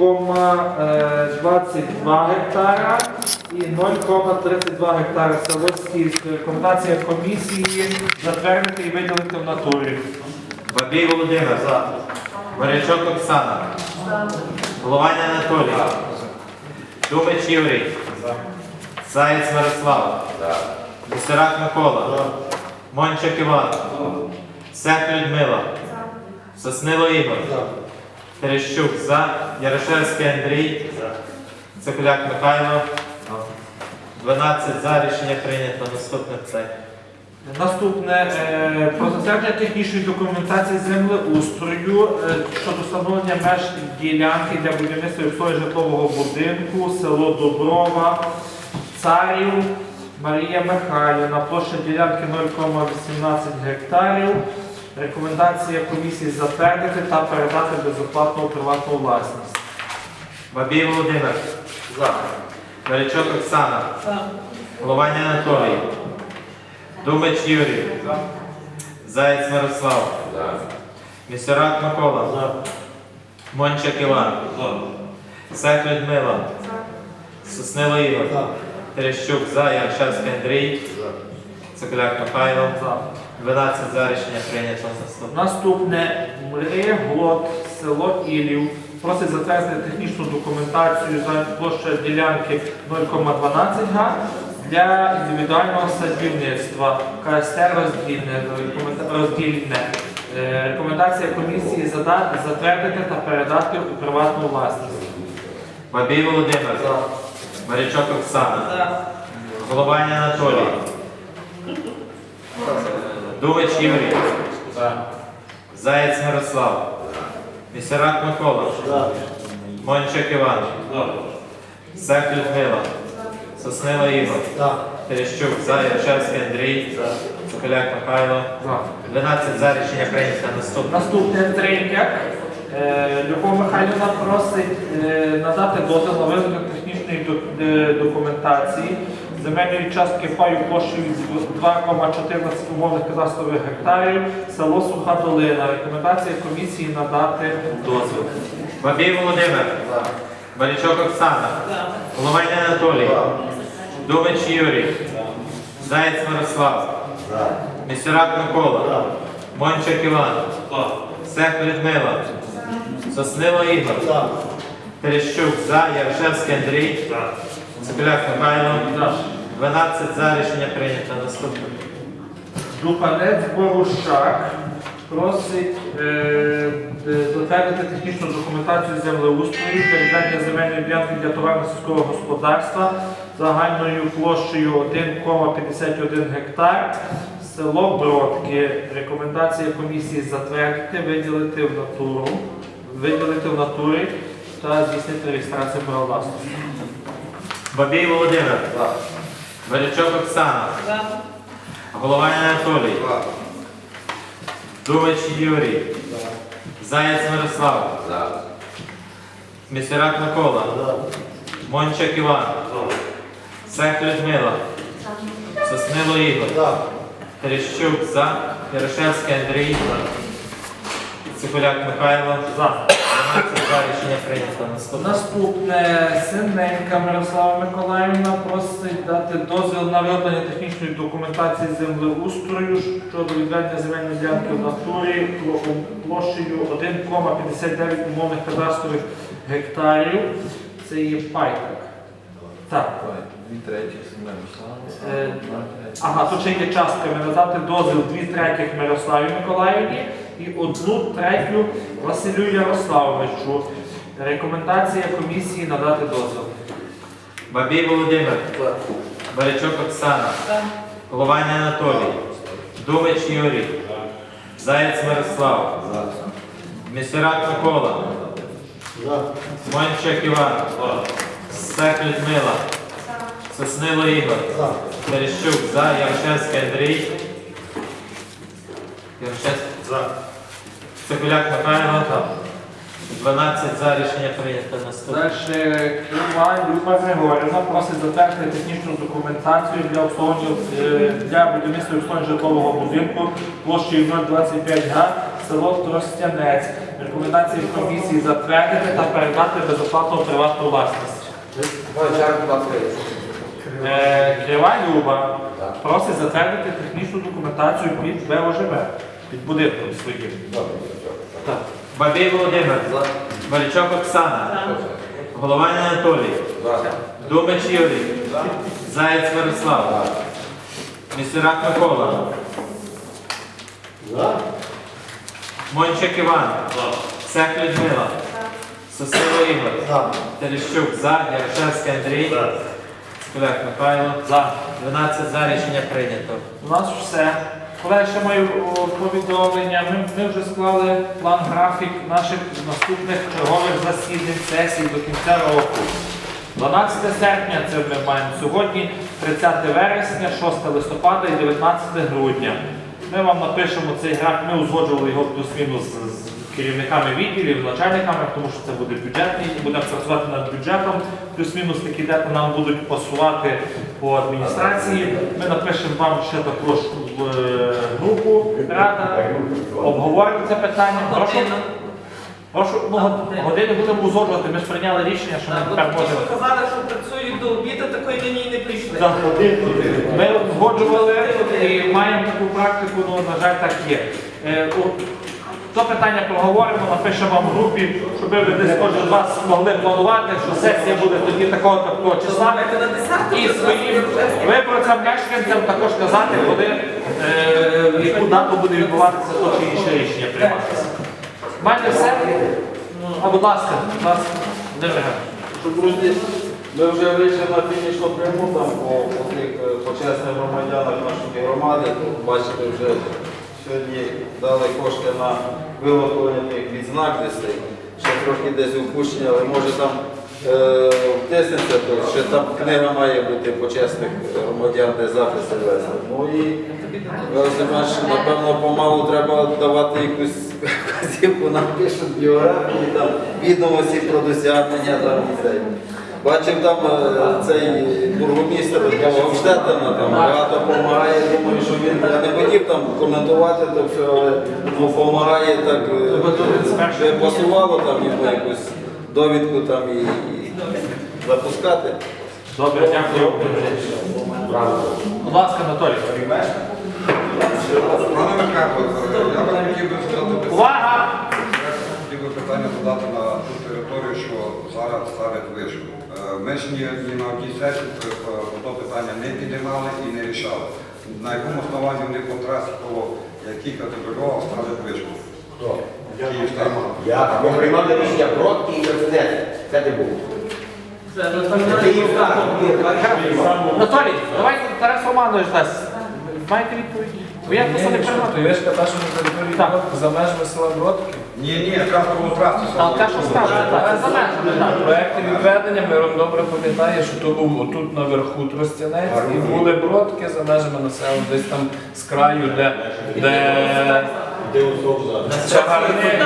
0,22 гектара і 0,32 гектара село. Рекомендація комісії затвердити і виділити в натурі. Бабій Володимир. Морячок Оксана. Голованя Анатолій. Думич Юрій. Заєць Мирослав. Мусирак Микола. Мончик Іван. Сек Людмила. Соснило Ігор. Терещук за. Ярошевський Андрій. Цикуляк Михайло. 12 за. Рішення прийнято. Наступне питання. Наступне е, про затвердження технічної документації землеустрою е, щодо встановлення меж ділянки для будівництва і обслуговування житлового будинку, село Доброва, Царів, Марія Михайлівна, площа ділянки 0,18 гектарів. Рекомендація комісії затвердити та передати безоплатну приватну власність. Бабій Володимир. За. Морячок Оксана. Голованя Анатолій. Думач Юрій. Заєць Мирослав. Місерак Микола. Мончик Іван. Сек Людмила. Соснило Ігор. Терещук за. Яршевський Андрій. Цикуляк Михайло. 12 за рішення прийнято. Наступне. Наступне Мриглот, село Ілів. Просить затвердити технічну документацію за площа ділянки 0,12 га для індивідуального садівництва КСТ роздільне. роздільне. Е, Рекомендація комісії затвердити та передати у приватну власність. Бабій Володимир. Морячок Оксана. Голованя Анатолій. Дувич Юрій. Заєць Мирослав. Місерак Микола. Мончик Іван. Сек Людмила. Соснила Ігор. Терещук за. Яршевський Андрій. Соколяк Михайло. За. 12 за рішення прийнято. Наступне. Наступне. Е, Любов Михайлівна просить е, надати дозвіл на визнання технічної е, документації земельної частки паю площею 2,14 умовних кадастрових гектарів, село Суха Долина. Рекомендація комісії надати дозвіл. Бабій Володимир. Барічок Оксана. Головань Анатолій. Дубич Юрій. Заєць Мирослав. Місюрак Микола. Мончик Іван. Сек Людмила. Соснило Ігор. Терещук за. Яршевський Андрій. Цикуляк Михайло. 12 за рішення прийнято. Наступне. Дупанець Борущак просить е, е, затвердити технічну документацію землеустрою відведення земельної ділянки для товарно-сільського господарства загальною площею 1,51 гектар. Село Бродки. Рекомендація комісії затвердити, виділити в натуру, виділити в натурі та здійснити реєстрацію права власності. Бабій Володимир. Барячок Оксана. Головань Анатолій. Дувич Юрій. Заєць Мирослав. Місюрак Микола. Мончик Іван. Сек Людмила. Соснило Ігор. Терещук за. Ярошевський Андрій. Цикуляк Михайло. За. 12 за рішення прийнято. Наступне. Наступне Синенька Мирослава Миколаївна просить дати дозвіл на вироблення технічної документації землеустрою щодо відведення земельної ділянки в натурі площею 1,59 умовних кадастрових гектарів. Це є пайка. Так. Дві треті Семена Е, Ага, тут ще є частками надати дозвіл дві третіх Мирославі Миколаївні і одну третю Василю Ярославовичу. Рекомендація комісії надати дозвіл. Бабій Володимир. Барячок Оксана. Головань Анатолій. Дубич Юрій. Заєць Мирослав. Місюрак Микола. Мончик Іван. Сек Людмила. Соснило Ігор. Терещук за. Яршевський Андрій. Яршевський. Цикуляк Михайло. 12 за рішення прийнято наступне. Далі Кима Люба Григорівна просить затвердити технічну документацію для обслуговування е, для будівництва і обслуговування житлового будинку площею 025 га, село Тростянець. Рекомендації комісії затвердити та передати безоплатно у приватну власність. Е, Кривая Люба просить затвердити технічну документацію під ВОЖБ, під будинком своїм. Так. Бабій Володимир. Малючок Оксана. Голованин Анатолій. Думач Юрій. Заєць Мирослав. Місюрак Микола. Мончик Іван. Сек Людмила. Сосило Ігор. Терещук за. Ярошевський Андрій. Скуляк Михайло. За. 12 за рішення прийнято. У нас все. Колеги, ще маю повідомлення. Ми, ми вже склали план графік наших наступних чергових засідань сесій до кінця року. 12 серпня це ми маємо сьогодні, 30 вересня, 6 листопада і 19 грудня. Ми вам напишемо цей графік, ми узгоджували його плюс-мінус з керівниками відділів, начальниками, тому що це буде бюджетний, і будемо працювати над бюджетом. Плюс-мінус такі дати нам будуть пасувати по адміністрації. Ми напишемо вам ще також в е, групу рада, обговоримо це питання. Прошу, прошу ну, год- години будемо узгоджувати. Ми ж прийняли рішення, що ми Так, тепер ті, можемо. що казали, що працюють до обіду, такої лінії не прийшли. Так. Ми узгоджували і маємо таку практику, ну, на жаль, так є. Е, То питання проговоримо, напишемо в групі, щоб ви десь кожен з вас могли планувати, що сесія буде тоді такого такого числа. Давайте на 10 І своїм виборцям, мешканцям також казати, коли е, яку дату буде відбуватися то чи інше рішення прийматися. Маєте все? А, будь ласка, будь ласка. Друзі, ми вже вийшли на фінішну пряму там по, по тих е, почесних громадянах нашої громади. Бачите, вже сьогодні дали кошти на виготовлення тих відзнак десь. Ще трохи десь упущення, але може там е, втиснеться, то ще там книга має бути почесних громадян, де записи вести. Ну і напевно, помалу треба давати якусь вказівку, нам пишуть біографії, там, відомості про досягнення там і. Бачив там е, цей бургомістр Гомштетена, там багато допомагає, думаю, що він, я не хотів там коментувати то все, але ну, допомагає так, е, щоб пасувало там йому якусь довідку там і, і запускати. Добре, дякую. Будь ласка, Анатолій. Пане Михайло, я би хотів би задати питання. Хотів би питання задати на ту територію, що зараз ставлять вишку. Е, Ми ж ні, ні на одній сесії то питання не підіймали і не рішали. На якому основанні вони по трасі коло яких категоріїв ставлять вишку? Київстар. Я ми приймали рішення проти і Мерседес. Це не було. Анатолій, давайте Тарас Романович дасть. Маєте відповідь? Бо я просто не перемагаю. ж така, що на території Так. Бродки за межами села Бродки. Ні, ні, траси. А те, що скажете, так, це за межами, так. Проекти відведення Мирон добре пам'ятає, що то був отут наверху Тростянець і були Бродки за межами населення, десь там з краю, де, де чагарни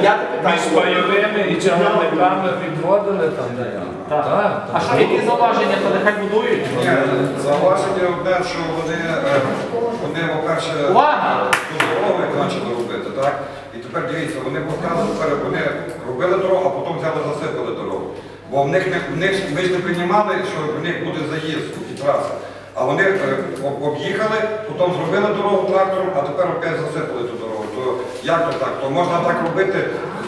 П'яте між пайовими і чагарниками відводили там. Так. Так, А що які зауваження, то нехай будують? Ні, зауваження одне, що вони, е, вони, по-перше, дороги почали робити, так? І тепер дивіться, вони показували, вони робили дорогу, а потім взяли засипали дорогу. Бо в них, в них ми ж не приймали, що в них буде заїзд і траса. А вони е, об'їхали, потім зробили дорогу трактором, а тепер опять засипали ту дорогу. То як то так? То можна так робити,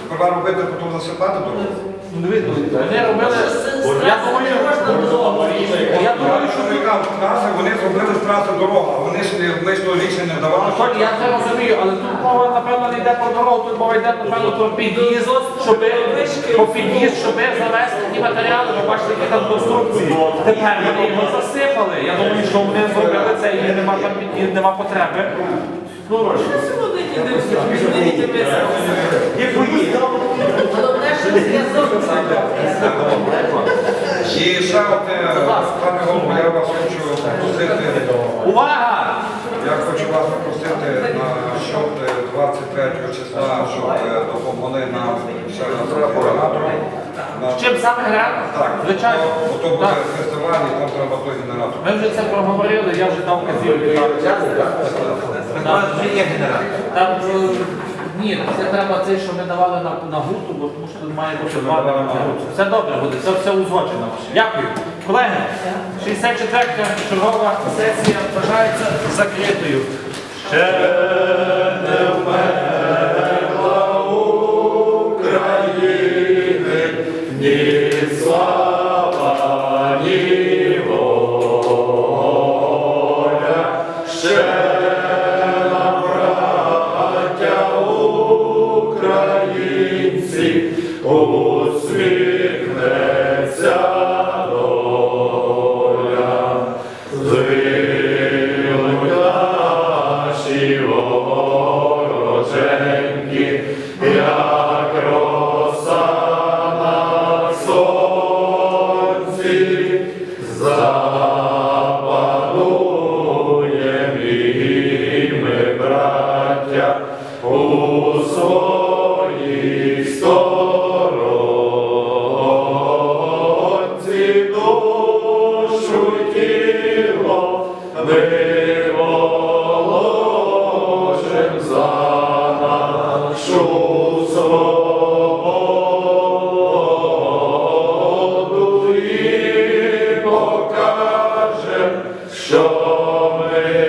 сперва робити, потім засипати дорогу? Ну, Вони робили, я думаю, я думаю, що Що яка траси, вони зробили з траси дорогу, а вони ж не, ми ж рішення не давали. що я це розумію, але тут мова, напевно, не йде про дорогу, тут мова йде, напевно, про під'їзд, щоб по під'їзд, щоб завести ті матеріали, ви бачите, які там конструкції. Тепер вони його засипали. Я думаю, що вони зробили це і нема там під'їзд, нема потреби. Ну, між дітьми. Головне, що зв'язок. І ще одне, пане голово, я вас хочу попросити, Увага! я хочу вас попросити на щоб 23 числа, щоб е, допомогли нам ще раз генератором. На- Чим саме генератор? Так, Звичайно. бо то буде Так. фестиваль, і там треба той генератор. Ми вже це проговорили, я вже дав казівки. так. Так, у вас вже є генератор. Там е, Ні, це треба цей, що ми давали на, на гурту, бо тому що тут має бути два на гурту. Все добре буде, це все узгоджено. Дякую. Колеги, 64-та чергова сесія вважається закритою. Ще не вмерла України, ні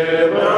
ми